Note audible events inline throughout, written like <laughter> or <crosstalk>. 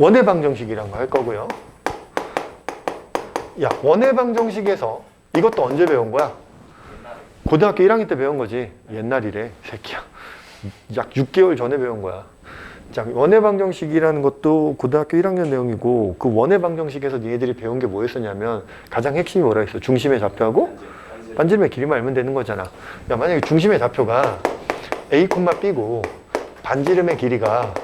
원의 방정식이란 거할 거고요. 야, 원의 방정식에서 이것도 언제 배운 거야? 고등학교 1학년 때 배운 거지. 옛날이래, 새끼야. 약 6개월 전에 배운 거야. 자, 원의 방정식이라는 것도 고등학교 1학년 내용이고 그 원의 방정식에서 니네들이 배운 게 뭐였었냐면 가장 핵심이 뭐라 했어? 중심의 좌표하고 반지름의 길이만 알면 되는 거잖아. 야, 만약에 중심의 좌표가 A, B고 반지름의 길이가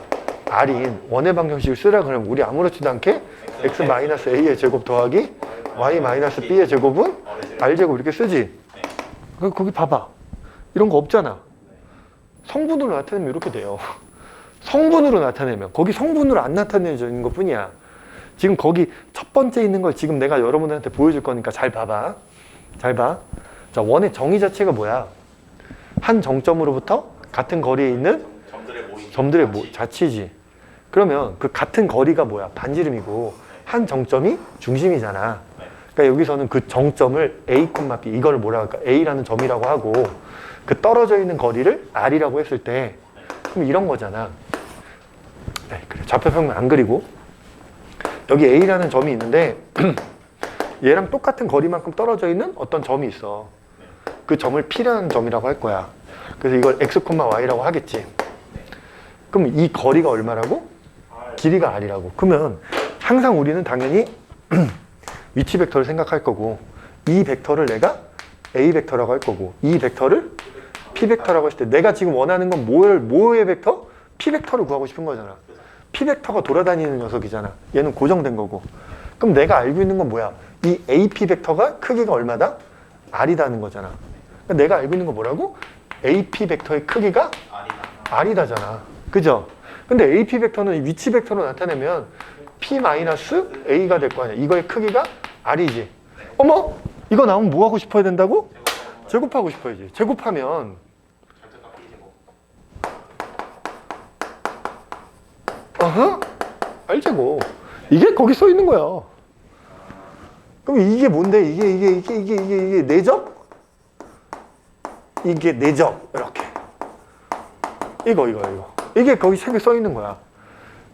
R인 원의 방정식을 쓰라 그러면 우리 아무렇지도 않게 X-A의 제곱 더하기 Y-B의 제곱은 R제곱 이렇게 쓰지? 그 거기 봐봐. 이런 거 없잖아. 성분으로 나타내면 이렇게 돼요. 성분으로 나타내면 거기 성분으로 안 나타내지는 것 뿐이야. 지금 거기 첫 번째 있는 걸 지금 내가 여러분들한테 보여줄 거니까 잘 봐봐. 잘 봐. 자, 원의 정의 자체가 뭐야? 한 정점으로부터 같은 거리에 있는 점들의 모, 자치지. 그러면 그 같은 거리가 뭐야? 반지름이고 한 정점이 중심이잖아. 그러니까 여기서는 그 정점을 A, B 이걸 뭐라 할까? A라는 점이라고 하고 그 떨어져 있는 거리를 R이라고 했을 때 그럼 이런 거잖아. 네, 그래. 좌표평면 안 그리고 여기 A라는 점이 있는데 <clears throat> 얘랑 똑같은 거리만큼 떨어져 있는 어떤 점이 있어. 그 점을 P라는 점이라고 할 거야. 그래서 이걸 X, Y라고 하겠지. 그럼 이 거리가 얼마라고? 길이가 R이라고. 그러면 항상 우리는 당연히 <clears throat> 위치 벡터를 생각할 거고 이 벡터를 내가 A 벡터라고 할 거고 이 벡터를 P 벡터라고 했을 때 내가 지금 원하는 건 뭘, 뭐의 벡터? P 벡터를 구하고 싶은 거잖아. P 벡터가 돌아다니는 녀석이잖아. 얘는 고정된 거고. 그럼 내가 알고 있는 건 뭐야? 이 AP 벡터가 크기가 얼마다? R이다는 거잖아. 그러니까 내가 알고 있는 건 뭐라고? AP 벡터의 크기가 아니다. R이다잖아. 그죠? 근데 AP 벡터는 위치 벡터로 나타내면 P-A가 될거 아니야. 이거의 크기가 R이지. 어머? 이거 나오면 뭐 하고 싶어야 된다고? 제곱하고 싶어야지. 제곱하면. 어허? R제곱. 이게 거기 써 있는 거야. 그럼 이게 뭔데? 이게 이게 이게 이게 이게 이게 내적? 이게 내적 이렇게. 이거 이거 이거. 이게 거기 책에 써 있는 거야.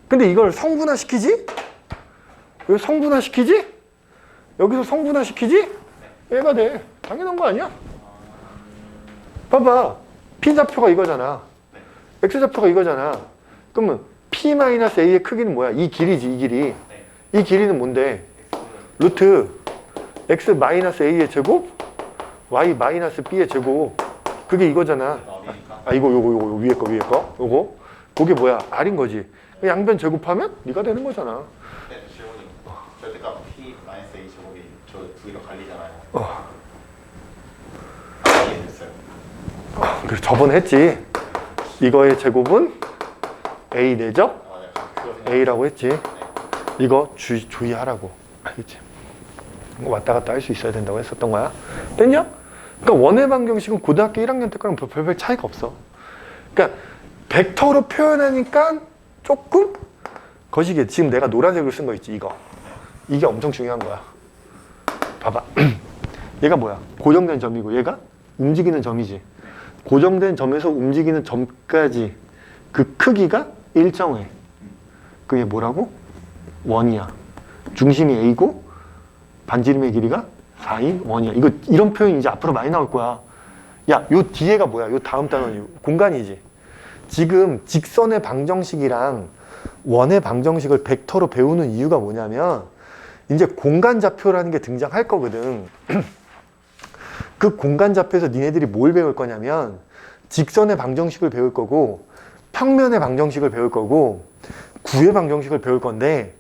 근데 이걸 성분화 시키지? 왜 성분화 시키지? 여기서 성분화 시키지? 얘가 돼. 당연한 거 아니야? 봐봐. P 좌표가 이거잖아. X 좌표가 이거잖아. 그러면 P-A의 크기는 뭐야? 이 길이지, 이 길이. 이 길이는 뭔데? 루트 X-A의 제곱, Y-B의 제곱. 그게 이거잖아. 아, 이거, 요거, 요거, 위에 거, 위에 거. 요거. 그게 뭐야? R인 거지. 양변 제곱하면 네가 되는 거잖아. 네, 질문이 절대값 P 마이너스 A 제곱이 저두 개로 갈리잖아요. 어. 아, 이해됐어요. 그래서 저번에 했지. 이거의 제곱은 A 내적 아, 네. 그거 생각. A라고 했지. 이거 주, 주의하라고. 알겠지? 이거 왔다 갔다 할 수 있어야 된다고 했었던 거야. 됐냐? 그러니까 원의 방정식은 고등학교 1학년 때 거랑 별- 별별 차이가 없어. 그러니까 벡터로 표현하니까 조금 거시기해. 지금 내가 노란색으로 쓴 거 있지, 이거. 이게 엄청 중요한 거야. 봐봐. <clears throat> 얘가 뭐야? 고정된 점이고 얘가 움직이는 점이지. 고정된 점에서 움직이는 점까지 그 크기가 일정해. 그게 뭐라고? 원이야. 중심이 A고 반지름의 길이가 4인 원이야. 이거 이런 표현 이제 앞으로 많이 나올 거야. 야, 요 뒤에가 뭐야? 요 다음 단원이 공간이지. 지금 직선의 방정식이랑 원의 방정식을 벡터로 배우는 이유가 뭐냐면 이제 공간 좌표라는 게 등장할 거거든. <clears throat> 그 공간 좌표에서 니네들이 뭘 배울 거냐면 직선의 방정식을 배울 거고 평면의 방정식을 배울 거고 구의 방정식을 배울 건데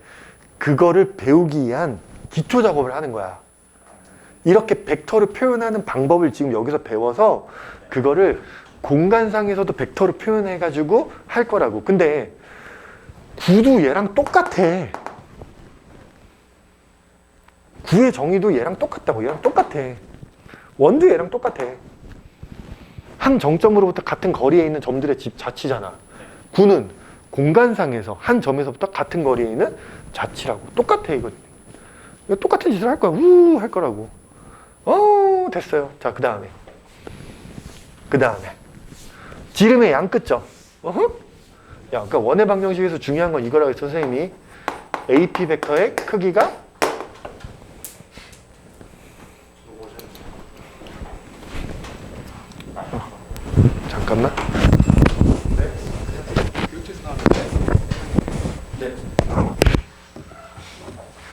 그거를 배우기 위한 기초 작업을 하는 거야. 이렇게 벡터를 표현하는 방법을 지금 여기서 배워서 그거를 공간상에서도 벡터로 표현해 가지고 할 거라고. 근데 구도 얘랑 똑같아. 구의 정의도 얘랑 똑같다고. 얘랑 똑같아. 원도 얘랑 똑같아. 한 정점으로부터 같은 거리에 있는 점들의 집 자치잖아. 구는 공간상에서 한 점에서부터 같은 거리에 있는 자치라고. 똑같아, 이거. 이거 똑같은 짓을 할 거야. 우, 할 거라고. 어, 됐어요. 자, 그 다음에. 그 다음에. 지름의 양 끝점. 어흥? 야, 그러니까 원의 방정식에서 중요한 건 이거라고 했죠, 선생님이. AP 벡터의 크기가 어, 잠깐만.